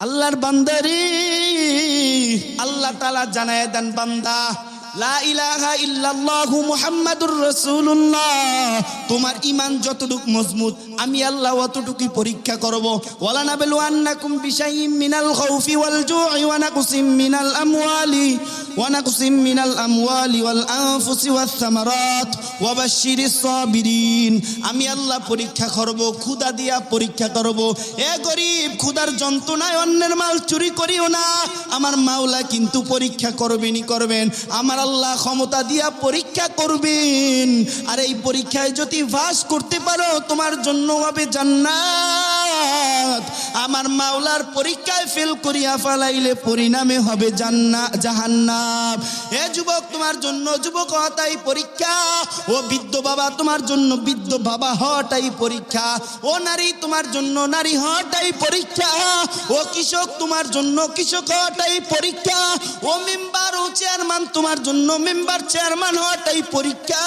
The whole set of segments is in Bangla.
আল্লাহর বান্দারি আল্লাহ তালা জানায় দেন বান্দা তোমার ঈমান যতটুক মজবুত, আমি আল্লাহ অতটুকুই পরীক্ষা করব। আমি আল্লাহ পরীক্ষা করব, ক্ষুধা দিয়া পরীক্ষা করব। এ গরিব, ক্ষুধার যন্ত্রণায় অন্যের মাল চুরি করিও না। আমার মাওলা কিন্তু পরীক্ষা করবেনই করবেন। আমার আল্লাহ ক্ষমতা দিয়া পরীক্ষা করবেন। আর এই পরীক্ষায় যদি ভাস করতে পারো, তোমার জন্য হবে জান্নাত। আমার মাওলার পরীক্ষায় ফেল করিয়া ফালাইলে পরিণামে হবে জান্না জাহান্নাম। এ যুবক, তোমার জন্য যুবক হওয়াটাই পরীক্ষা। ও বৃদ্ধ বাবা, তোমার জন্য বৃদ্ধ বাবা হওয়াটাই পরীক্ষা। ও নারী, তোমার জন্য নারী হওয়াটাই পরীক্ষা। ও কৃষক, তোমার জন্য কৃষক হওয়াটাই পরীক্ষা। ও মেম্বার ও চেয়ারম্যান, তোমার জন্য মেম্বার, চেয়ারম্যান হওয়াটাই পরীক্ষা।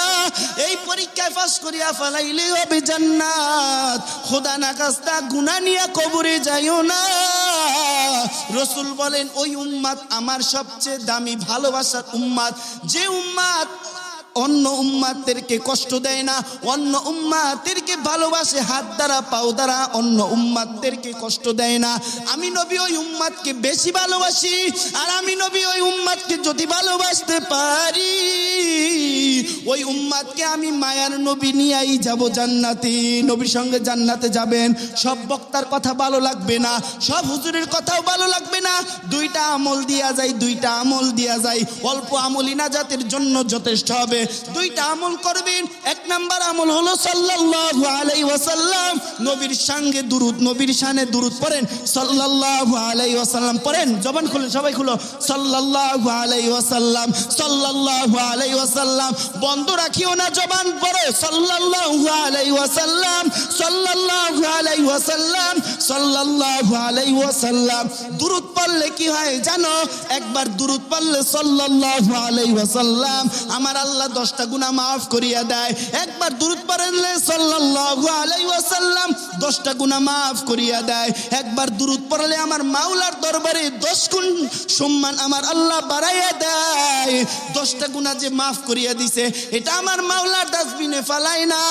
পরীক্ষায় পাস করিয়া ফেলাইলে হবে জান্নাত। খোদা না কাস্তা নিয়ে কবরে যাইও না। রসুল বলেন, ওই উম্মাদ আমার সবচেয়ে দামি ভালোবাসার উম্মাদ। যে উম্মাদ অন্য উম্মাদেরকে কষ্ট দেয় না, অন্য উম্মাদেরকে ভালোবাসে, হাত দ্বারা, পাও দ্বারা অন্য উম্মাদেরকে কষ্ট দেয় না। আমি নবী ওই উম্মাদকে বেশি ভালোবাসি, আর আমি নবী ওই উম্মাদকে যদি ভালোবাসতে পারি ওই উম্মাদকে আমি মায়ার নবী নিয়েই যাব জান্নাতে। নবীর সঙ্গে জান্নাতে যাবেন। সব বক্তার কথা ভালো লাগবে না, সব হুজুরের কথাও ভালো লাগবে না। দুইটা আমল দিয়া যায়, দুইটা আমল দিয়া যায়। অল্প আমলই না জাতের জন্য যথেষ্ট হবে। দুইটা আমল করবেন, এক নাম্বার আমল হলো সাল্লাল্লাহু আলাইহি ওয়াসাল্লাম। নবীর সঙ্গে দুরুদ, নবীর শানে দুরুদ পড়েন, সাল্লাল্লাহু আলাইহি ওয়াসাল্লাম পড়েন। জবান খুলে, সবাই খুলো, সাল্লাল্লাহু আলাইহি ওয়াসাল্লাম, সাল্লাল্লাহু আলাইহি ওয়াসাল্লাম। বন্ধ রাখিও না জবান পড়ো। সাল্লাল্লাহু আলাইহি ওয়াসাল্লাম, সাল্লাল্লাহু আলাইহি ওয়াসাল্লাম, সাল্লাল্লাহু আলাইহি ওয়াসাল্লাম। দুরুদ পড়লে কি হয় জানো? একবার দুরুদ পড়লে সাল্লাল্লাহু আলাইহি ওয়াসাল্লাম আমার আল্লাহ দশটা গুনাহ মাফ করিয়া দেয়। একবার দুরুদ পড়লে সাল্লাল্লাহু আলাইহি ওয়াসাল্লাম দশটা গুনাহ মাফ করিয়া দেয়। একবার দুরুদ পড়লে আমার মাওলার দরবারে দশ গুণ সম্মান আমার আল্লাহ বাড়াইয়া দেয়। দশটা গুনাহ যে মাফ করিয়া দিছে এটা আমার মাওলার ডাস্টবিনে ফালাই না।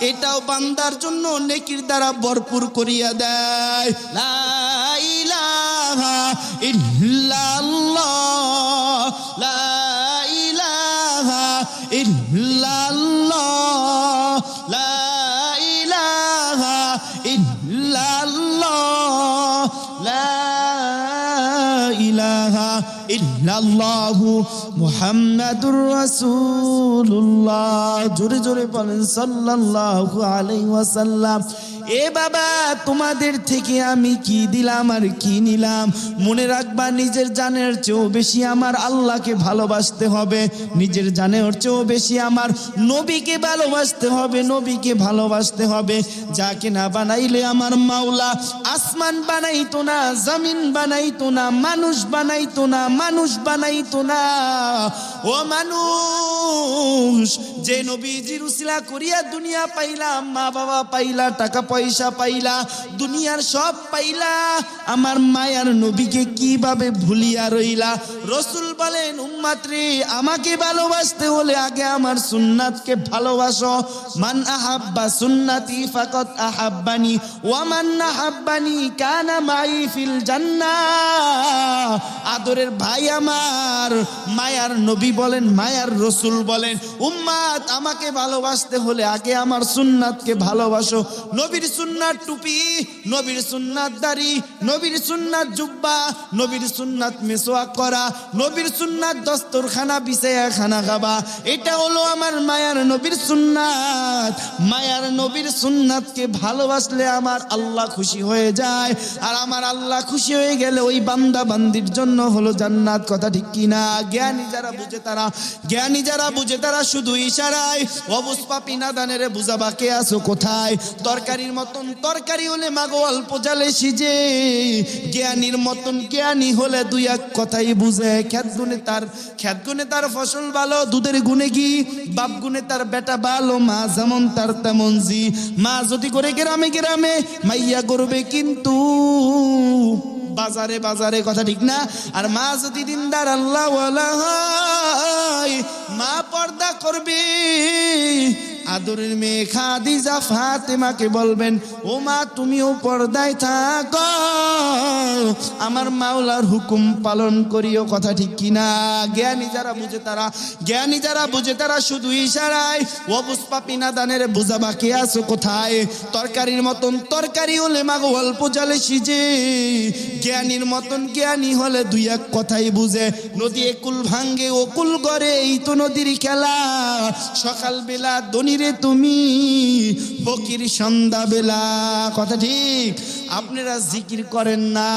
এটাও বান্দার জন্য নেকির দ্বারা ভরপুর করিয়া দেয়। লা ইলাহা ইল্লাল্লাহ। লা ইলাহা ইল্লাল্লাহ। লা ইলাহা ইল্লাল্লাহ। লা ইলাহা ইল্লাল্লাহু। মুহাম্মাদুর রাসূলুল্লাহ। জোরে জোরে বলেন সাল্লাল্লাহু আলাইহি ওয়াসাল্লাম। এ বাবা, তোমাদের থেকে আমি কি দিলাম আর কি নিলাম? মনে রাখবা, নিজের জানের চেয়েও বেশি আমার আল্লাহকে ভালোবাসতে হবে। নিজের জানের চেয়েও বেশি আমার নবীকে ভালোবাসতে হবে, নবীকে ভালোবাসতে হবে। যাকে না বানাইলে আমার মাওলা, আসমান বানাইতো না, জমিন বানাইতো না, মানুষ বানাইতো না, মানুষ বানাইতো না। ও মানুষ যে নবীজির উসিলা করিয়া দুনিয়া পাইলা মা বাবা পাইলা টাকা পয়সা পাইলা, দুনিয়ার সব পাইলা, আমার মায়ার নবীকে কীভাবে ভুলিয়া রইলা? রসুল বলেন, উম্মাত্রে, আমাকে ভালোবাসতে হলে আগে আমার সুন্নাতকে ভালোবাসো। মান আহাব্বা সুন্নাতি ফাকাত আহাব্বানি, ওয়া মান আহাব্বানি কানা মাই ফিল জান্নাহ আদরের ভাই আমার, মায়ার নবী বলেন, মায়ার রসুল বলেন উম্মাত আমাকে ভালোবাসতে হলে আগে আমার সুন্নাতকে ভালোবাসো। নবীর সুন্নাত টুপি, নবীর সুন্নাত দাড়ি, নবীর সুন্নাত জুব্বা, নবীর সুন্নাত মেসোয়াক করা, নবীর সুন্নাত দস্তরখানা বিছায়া খানা খাবা। এটা হলো আমার মায়ার নবীর সুন্নাত। মায়ার নবীর সুন্নাতকে ভালোবাসলে আমার আল্লাহ খুশি হয়ে যায়। আর আমার আল্লাহ খুশি হয়ে গেলে ওই বান্দা বান্দির জন্য হলো জান্নাত। কথা ঠিক কিনা? জ্ঞানী যারা বুঝে তারা, জ্ঞানী যারা বুঝে তারা শুধু ইশারায় অবুজ পাপি না দানের বুঝাবা কে আসো কোথায়? তরকারির মতন তরকারি হলে মাগো অল্প জালে সিজে। জ্ঞানীর মতন জ্ঞানী হলে দুই এক কথাই বুঝে। খ্যাত গুনে তার, খ্যাত গুনে তার ফসল ভালো, দুধের গুনে কি বাপ গুনে তার বেটা ভালো, মা যেমন তার তেমন জি। মা যদি করে গ্রামে গ্রামে, মাইয়া করবে কিন্তু বাজারে বাজারে, কথা ঠিক না? আর মা যদি দিনদার আল্লাহ হয় পর্দা করবে। আদরের মেয়ে খাদিজা ফাতেমাকে বলবেন, ও মা, তুমিও পর্দায় থাকো। আমার মাওলার হুকুম পালন করিও। কথা ঠিক কিনা? জ্ঞানী যারা বুঝে তারা, জ্ঞানী যারা বুঝে তারা শুধু ইশারায়, ও পুষ্পা পিনা দানের বুঝা বাকি আছো কোথায়? তরকারির মতন তরকারি হলে মাগো অল্প জলে সিজে। জ্ঞানীর মতন জ্ঞানী হলে দুই এক কথাই বুঝে নদী একুল ভাঙ্গে ওকুল করে এই তো নদীর খেলা। সকাল বেলা দনিরে তুমি ফকির সন্ধ্যা বেলা কথা ঠিক? আপনারা জিকির করেন না।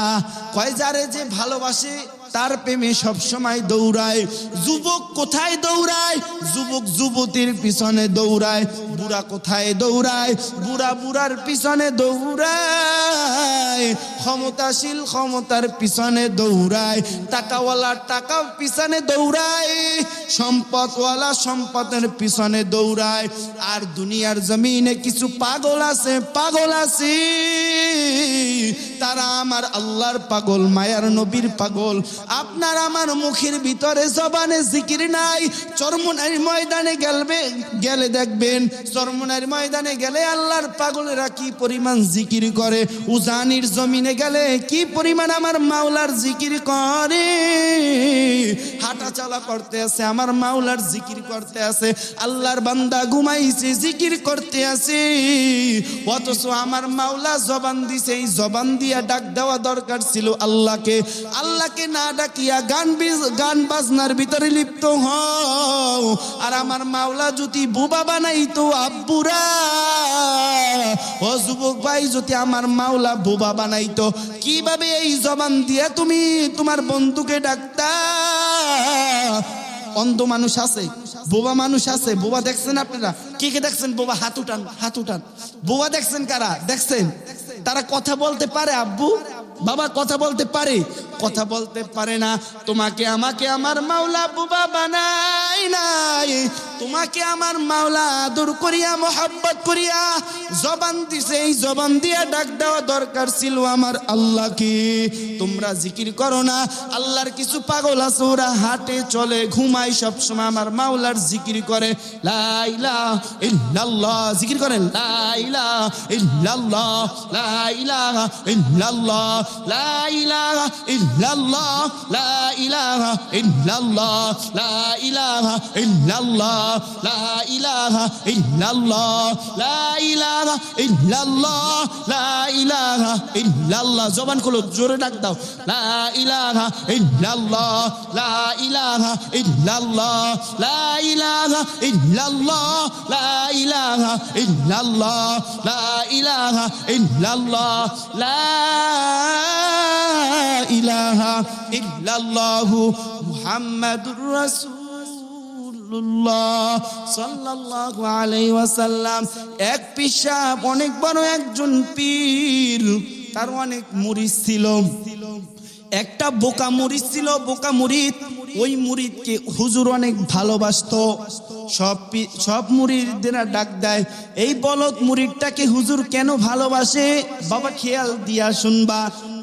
কয় যারে যে ভালোবাসে তার প্রেমে সবসময় দৌড়ায়। যুবক কোথায় দৌড়ায়? যুবক যুবতীর পিছনে দৌড়ায়। বুড়া কোথায় দৌড়ায়? বুড়া বুড়ার পিছনে দৌড়ায়। ক্ষমতাশীল ক্ষমতার পিছনে দৌড়ায়। টাকাওয়ালা টাকা পিছনে দৌড়ায়। সম্পদওয়ালা সম্পদের পিছনে দৌড়ায়। আর দুনিয়ার জমিনে কিছু পাগল আছে পাগল আছে। তারা আমার আল্লাহর পাগল, মায়ার নবীর পাগল। আপনার আমার মুখের ভিতরে জবানে জিকির নাই। চরমনার ময়দানে গেলবে, গেলে দেখবেন, চরমনার ময়দানে গেলে আল্লাহর পাগলেরা কি পরিমাণ জিকির করে? উজানির জমিনে গেলে কি পরিমাণ আমার মাওলার জিকির করে? হাঁটা চলা করতে আছে, আমার মাওলার জিকির করতে আছে। আল্লাহর বান্দা ঘুমাইছে, জিকির করতে আছে। অথচ আমার মাওলা জবান দিছে, এই জবান দিয়া ডাক দেওয়া দরকার ছিল আল্লাহকে। আল্লাহকে না ডাকিয়া গান গান বাজনার ভিতরে লিপ্ত হও। আর আমার মাওলা যদি বুবা বানাইতো আব্বুরা, ও যুবক ভাই যদি আমার মাওলা বুবা বানাইতো, কীভাবে এই জবান দিয়া তুমি তোমার বন্ধুকে ডাকতা? অন্ধ মানুষ আছে, বোবা মানুষ আছে। বোবা দেখছেন আপনারা? কে কে দেখছেন? বোবা, হাত উঠান হাত উঠান। বোবা দেখছেন কারা? দেখছেন? তারা কথা বলতে পারে, আব্বু। বাবা কথা বলতে পারে। কথা বলতে পারে না। তোমাকে, আমাকে আমার মাওলা বোবা বানাই নাই তোমাকে আমার মাওলা আদর করিয়া, মোহাব্বত করিয়া, জবান দিছে, এই জবান দিয়া ডাক দেওয়া দরকার ছিল আমার আল্লাহকে। তোমরা জিকির করো না, আল্লাহর কিছু পাগল আছে, ওরা হাটে চলে, ঘুমায়, সবসময় আমার মাওলার জিকির করে। লাইলা ইল্লাল্লাহ, জিকির করেন লাইলা ইল্লাল্লাহ লাইলা ইল্লাল্লাহ লাইলা ইল্লাল্লাহ লাইলা ইল্লাল্লাহ লাইলা ইল্লাল্লাহ। লাইলা ইল্লাল্লাহ লাইলা ইল্লাল্লাহ লাইলা ইল্লাল্লাহ। জবান খুলো, জোরে ডাক দাও। লা ইলাহা ইল্লাল্লাহ, লা ইলাহা ইল্লাল্লাহ, লা ইলাহা ইল্লাল্লাহ, লা ইলাহা ইল্লাল্লাহ, লা ইলাহা ইল্লাল্লাহ, লা ইলাহা ইল্লাল্লাহ। মুহাম্মাদুর রাসূলুল্লাহ সাল্লাল্লাহু আলাইহি ওয়াসাল্লাম। এক পিসাব অনেক বড় একজন পীর, তার অনেক মুরিদ ছিল। একটা বোকা মুরিদ ছিল, বোকা মুরিদ ওই মুরিদকে হুজুর অনেক ভালোবাসতো। সব সব মুরিদরা ডাক দেয়, এই বলদ মুরিদটাকে হুজুর কেন ভালোবাসে? বাবা খেয়াল দিয়া শুনবা।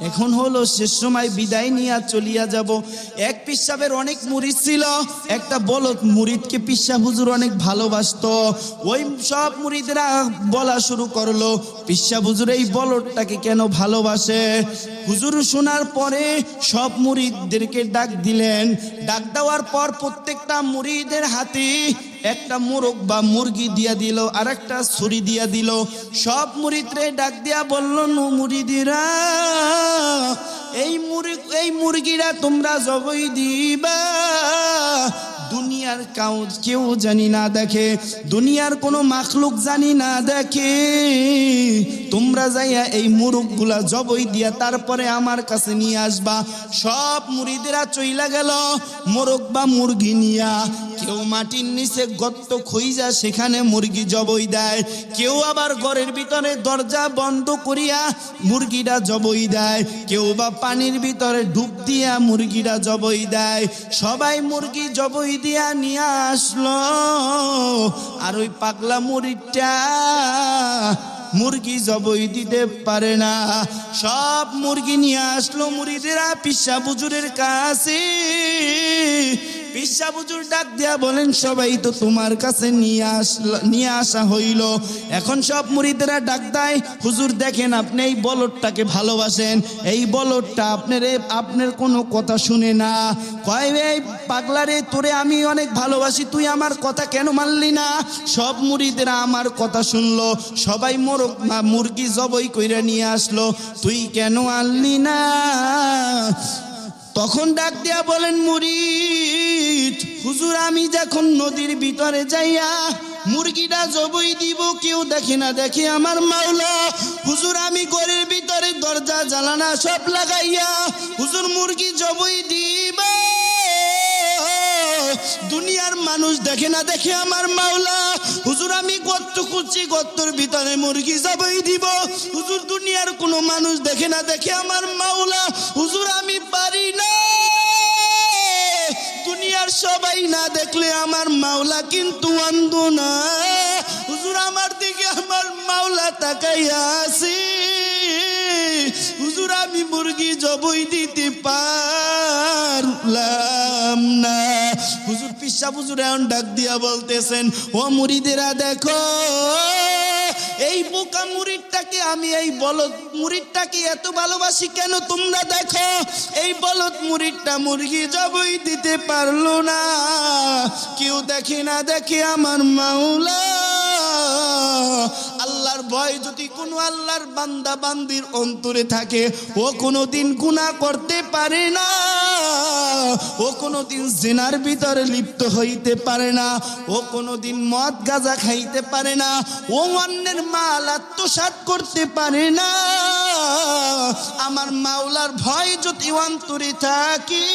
এখন হলো শেষ সময় বিদায় নিয়ে চলিয়া যাব। এক পিসাবের অনেক মুরিদ ছিল, একটা বলদ মুরিদকে পিসা হুজুর অনেক ভালোবাসতো। ওই সব মুরিদরা বলা শুরু করল পিসা হুজুর এই বলদটাকে কেন ভালোবাসে? হুজুর শোনার পরে সব মুরিদদেরকে ডাক দিলেন। ডাক দেওয়ার পর প্রত্যেকটা মুরিদের হাতে একটা মোরগ বা মুরগি দিয়া দিল আর একটা ছুরি দিয়া দিল। সব মুরিদরে ডাক দিয়া বলল, নু মুরিদিরা এই মুরগি এই মুরগিরা তোমরা জবই দিবা। দুনিয়ার কাউ কেউ জানি না দেখে, দুনিয়ার কোনো মাখলুক জানি না দেখে। তোমরা যাইয়া এই মুরগগুলা জবই দিয়া তারপরে আমার কাছে নিয়ে আসবা। সব মুড়িদেরা চইলা গেল, মোরগ বা মুরগি নিয়া। কেউ মাটির নিচে গর্ত খুইজা সেখানে মুরগি জবই দেয়। কেউ আবার ঘরের ভিতরে দরজা বন্ধ করিয়া মুরগিটা জবই দেয়। কেউ বা পানির ভিতরে ডুব দিয়া মুরগিটা জবই দেয়। সবাই মুরগি জবই দিয়া নিয়ে আসলো। আর ওই পাগলা মুরগিটা মুরগি জবই দিতে পারে না। সব মুরগি নিয়ে আসলো মুড়িদেরা পিসা বুজুরের কাছে। পিসা বুজুর ডাক দিয়া বলেন, সবাই তো তোমার কাছে নিয়ে আসলো, নিয়ে আসা হইল। এখন সব মুড়িদেরা ডাক দেয়, হুজুর দেখেন আপনি এই বলদটাকে ভালোবাসেন। এই বলদটা আপনার আপনার কোনো কথা শুনে না। কয় এই পাগলারে, তোরে আমি অনেক ভালোবাসি, তুই আমার কথা কেন মানলি না? সব মুড়িদেরা আমার কথা শুনলো। সবাই মোরগ মুরগি জবই কইরা নিয়ে আসলো। তুই কেন আনলি না? তখন ডাক দিয়া বলেন, মুরিদ, হুজুর, আমি যখন নদীর ভিতরে যাইয়া মুরগিটা জবই দিব, কেউ দেখি না দেখি আমার মাওলা। হুজুর, আমি গরের ভিতরে দরজা জ্বালানা সব লাগাইয়া, হুজুর, মুরগি জবই দিব। দুনিয়ার মানুষ দেখে না দেখে আমার মাওলা। হুজুর, আমি গত্ত খুঁজছি গত্তর ভিতরে মুরগি জবই দিব। হুজুর, দুনিয়ার কোনো মানুষ দেখে না দেখে আমার মাওলা। হুজুর, আমি পারি না। দুনিয়ার সবাই না দেখলে আমার মাওলা কিন্তু অন্ধ না। হুজুর, আমার দিকে আমার মাওলা তাকাইয়া আছে। হুজুর, আমি মুরগি জবই দিতে পারলাম। হুজুর পিসা হুজুর এখন ডাক দিয়া বলতেছেন, ও মুড়িদেরা দেখো, এই বোকা মুড়িরটাকে আমি এই বলদ মুড়িরটাকে এত ভালোবাসি কেন তোমরা দেখো? এই বলদ মুড়িরটা মুরগি জবই দিতে পারল না। কেউ দেখি না দেখি আমার মাওলা ভয় যদি কোনো আল্লাহর বান্দা বান্দির অন্তরে থাকে, ও কোনোদিন গুনাহ করতে পারে না। ও কোনোদিন জেনার ভিতরে লিপ্ত হইতে পারে না। ও কোনোদিন মদ গাঁজা খাইতে পারে না। ও অন্যের মাল আত্মসাৎ করতে পারে না। আমার মাওলার ভয় যদি অন্তরে থাকে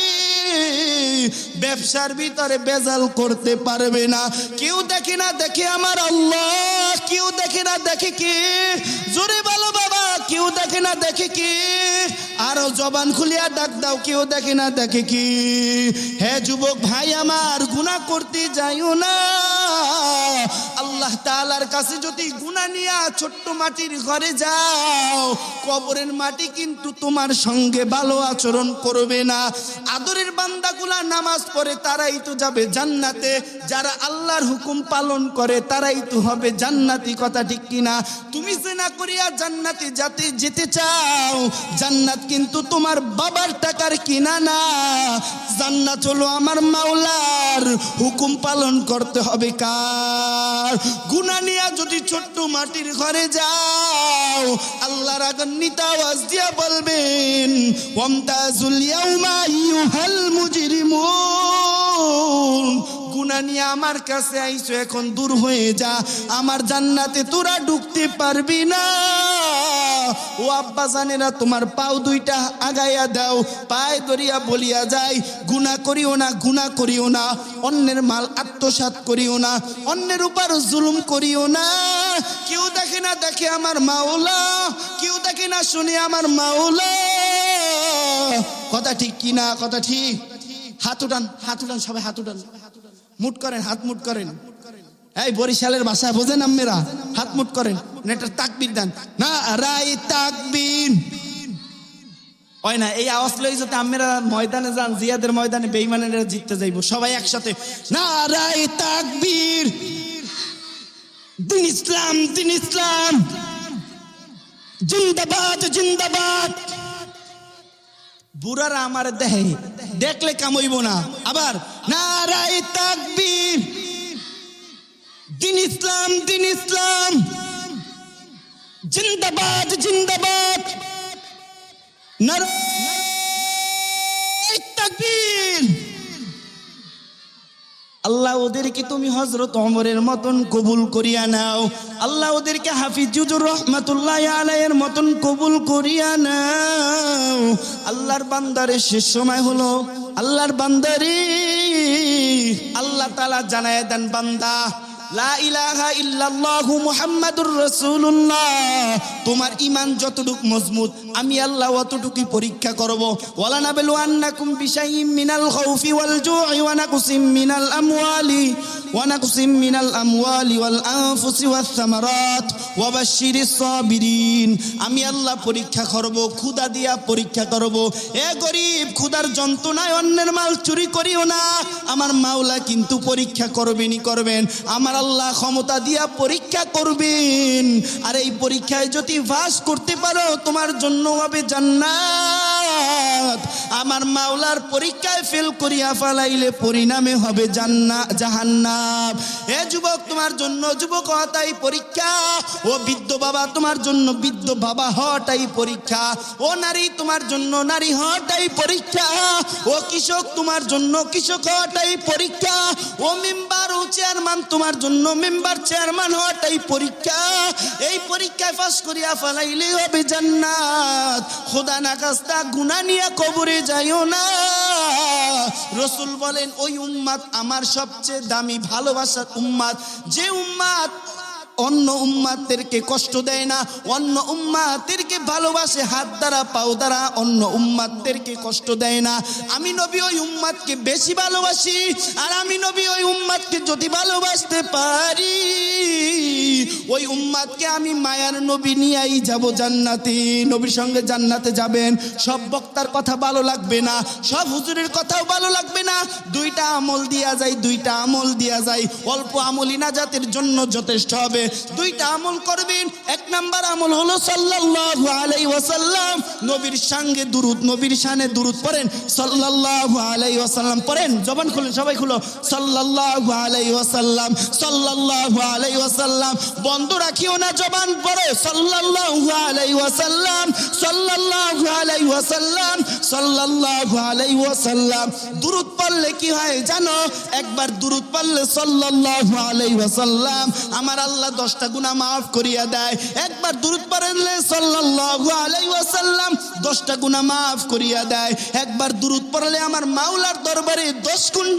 ব্যবসার ভিতরে বেজাল করতে পারবে না। কেউ দেখে না দেখে আমার আল্লাহ, কেউ দেখে না দেখে কে? জোরে বলো বাবা, কেউ দেখে না দেখে কে? আরও জবান খুলিয়া ডাক দাও, কেউ দেখে না দেখে কি? হে যুবক ভাই আমার, গুনাহ করতে যাইও না। আল্লাহ তাআলার কাছে যদি গুনাহ নিয়া ছোট্ট মাটির ঘরে যাও, কবরের মাটি কিন্তু তোমার সঙ্গে ভালো আচরণ করবে না। আদরের বান্দাগুলা নামাজ পড়ে তারাই তো যাবে জান্নাতে। যারা আল্লাহর হুকুম পালন করে, তারাই তো হবে জান্নাতি। কথা ঠিক কিনা? তুমি জেনা করিয়া জান্নাতে যাতে যেতে চাও। জান্নাত কিন্তু তোমার বাবার টাকার কিনা না। জান্নাত হলো আমার মাওলার হুকুম পালন করতে হবে কার? গুনা নিয়া যদি ছোট্ট মাটির ঘরে যাও, আল্লাহর আগান্বিত আওয়াজ দিয়া বলবেন ওয়ামতাজুল ইয়াউমা ইউহাল মুজরিমুন গুনা নিয়ে আমার কাছে আইসো, এখন দূর হয়ে যা। আমার জান্নাতে তোরা ঢুকতে পারবি না। ও আব্বা জানেরা তোমার পাও দুইটা আগাইয়া দাও। পায়ে ধরিয়া বলিয়া যায় গুনা করিও না গুনা করিও না। অন্যের মাল আত্মসাৎ করিও না, অন্যের উপর জুলুম করিও না। কেউ দেখে না দেখে আমার মাওলা, কেউ দেখে না শুনে আমার মাওলা। কথা ঠিক কি না, কথা ঠিক? হাত উঠান হাত উঠান সবাই, হাত উঠান। মুট করেন, হাত মুট করেন। এই বরিশালের ভাষা বোঝেন আম্মেরা? হাত মুট করেন। নেটার তাকবির দেন। না রাই তাকবির। হয় না, এই আওয়াজ লই যাতে ময়দানে যান, জিয়াদের ময়দানে জিততে যাইবো, সবাই একসাথে। না রাই তাকবীর। দিন ইসলাম দিন ইসলাম। জিন্দাবাদ জিন্দাবাদ। বুড়ারা আমার দেহে, দেখলে কামইব না। আবার নারাই তাকবীর। দিন ইসলাম দিন ইসলাম। জিন্দাবাদ জিন্দাবাদ। আল্লাহ ওদেরকে তুমি হজরত অমরের মতন কবুল করিয়া নাও। আল্লাহ ওদেরকে হাফিজুজুর রহমাতুল্লাহ আলাইয়ের মতন কবুল করিয়া নাও। আল্লাহর বান্দারে শেষ সময় হলো। আল্লাহর বান্দারে আল্লাহ তালা জানায় দেন বান্দা। তোমার ঈমান যতটুক মজবুত, আমি আল্লাহ অতটুকুই পরীক্ষা করব। আমি আল্লাহ পরীক্ষা করব, ক্ষুধা দিয়া পরীক্ষা করব। এ গরিব, ক্ষুধার যন্ত্রণায় অন্যের মাল চুরি করিও না। আমার মাওলা কিন্তু পরীক্ষা করবেনই করবেন। আমার আল্লাহ ক্ষমতা দিয়া পরীক্ষা করবেন। আর এই পরীক্ষায় যদি ভাস করতে পারো, তোমার জন্য হবে জান্নাত। আমার মাওলার পরীক্ষায় ফেল করিয়া ফালাইলে পরিণামে হবে জান্না জাহান্নাম। এ যুবক, তোমার জন্য যুবক হওয়াটাই পরীক্ষা। ও বৃদ্ধ বাবা, তোমার জন্য বৃদ্ধ বাবা হওয়াটাই পরীক্ষা। ও নারী, তোমার জন্য নারী হওয়াটাই পরীক্ষা। ও কৃষক, তোমার জন্য কৃষক হওয়াটাই পরীক্ষা। ও মেম্বার ও চেয়ারম্যান, তোমার জন্য মেম্বার চেয়ারম্যান হওয়াটাই পরীক্ষা। এই পরীক্ষায় পাস করিয়া ফেলাইলে হবে জান্নাত। খোদা না কাস্তা গুনা নিয়ে কবরে যাইও না। রসুল বলেন, ওই উম্মাদ আমার সবচেয়ে দামি ভালোবাসার উম্মাদ। যে উম্মাদ অন্য উম্মাদেরকে কষ্ট দেয় না, অন্য উম্মাদেরকে ভালোবাসে, হাত দ্বারা, পাও দ্বারা অন্য উম্মাদেরকে কষ্ট দেয় না। আমি নবী ওই উম্মাদকে বেশি ভালোবাসি, আর আমি নবী ওই উম্মাদকে যদি ভালোবাসতে পারি ওই উম্মাদকে আমি মায়ার নবী নিয়েই যাব জান্নাতে। নবীর সঙ্গে জান্নাতে যাবেন। সব বক্তার কথা ভালো লাগবে না, সব হুজুরের কথাও ভালো লাগবে না। দুইটা আমল দিয়া যায়, দুইটা আমল দিয়া যায়। অল্প আমলই না জাতের জন্য যথেষ্ট হবে। দুইটা আমল করবেন, এক নাম্বার আমল হলো সাল্লাল্লাহু আলাইহি ওয়াসাল্লাম। নবীর সঙ্গে দুরুদ, নবীর শানে দুরুদ পড়েন, সাল্লাল্লাহু আলাইহি ওয়াসাল্লাম পড়েন। জবান খুলেন, সবাই খুলো। সাল্লাল্লাহু আলাইহি ওয়াসাল্লাম, সাল্লাল্লাহু আলাইহি ওয়াসাল্লাম বন্ধ রাখিও না জবান পরে সাল্লাল্লাহু আলাইহি ওয়াসাল্লাম, সাল্লাল্লাহু আলাইহি ওয়াসাল্লাম, সাল্লাল্লাহু আলাইহি ওয়াসাল্লাম। পড়লে কি হয় জানো? একবার দুরুদ পড়লে সাল্লাল্লাহু আলাইহি ওয়াসাল্লাম আমার আল্লাহ দশটা গুনাহ মাফ করিয়া দেয়। একবার দুরুদ পড়লে সাল্লাল্লাহু আলাইহি ওয়াসাল্লাম দশটা গুনাহ মাফ করিয়া দেয়। একবার দুরুদ পড়লে আমার মাওলার দরবারে দশ গুণ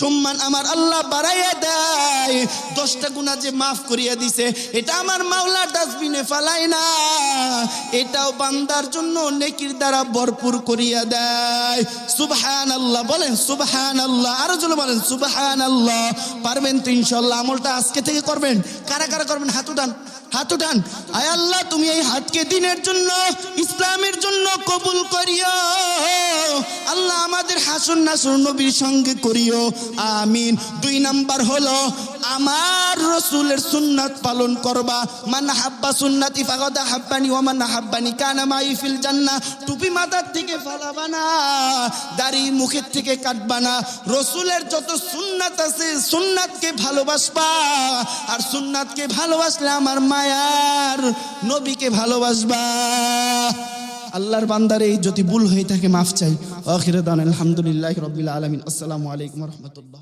সম্মান আমার আল্লাহ বাড়াইয়া দেয়। দশটা গুনাহ যে মাফ করিয়া দিছে, এটা আমার মাওলা ডাস্টবিনে ফালায় না। এটাও বান্দার জন্য নেকির দ্বারা ভরপুর করিয়া দেয়। সুবহান আল্লাহ বলেন সুবহান আল্লাহ আরও জন্য বলেন সুবহান আল্লাহ পারবেন তো ইনশাল্লাহ, আমলটা আজকে থেকে করবেন। কারা কারা করবেন? হাত উঠান। হাত উঠান। আয় আল্লাহ তুমি এই হাতকে দিনের জন্য ইসলামের জন্য কবুল করিও। আমাদের হাসুন নাসুন নবীর সঙ্গে করিও। আমিন। দুই নাম্বার হলো, আমার রসুলের সুন্নাত পালন করবা। মান হাব্বা সুন্নাতি ফাগদা হাব্বানি ও মান হাব্বানি কানা মাই ফিল জান্না। টুপি মাথার থেকে ফালাবা না, দাড়ি মুখের থেকে কাটবা না। রসুলের যত সুন্নাত আছে, সুন্নাতকে ভালোবাসবা। আর সুন্নাতকে ভালোবাসলে আমার মায়ার নবীকে ভালোবাসবা। আল্লাহর বান্দার এই যদি ভুল হয়ে থাকে, মাফ চাই। আখিরে দান, আলহামদুলিল্লাহ রবিল আলমিন। আসসালামু আলাইকুম রহমতুল্লাহ।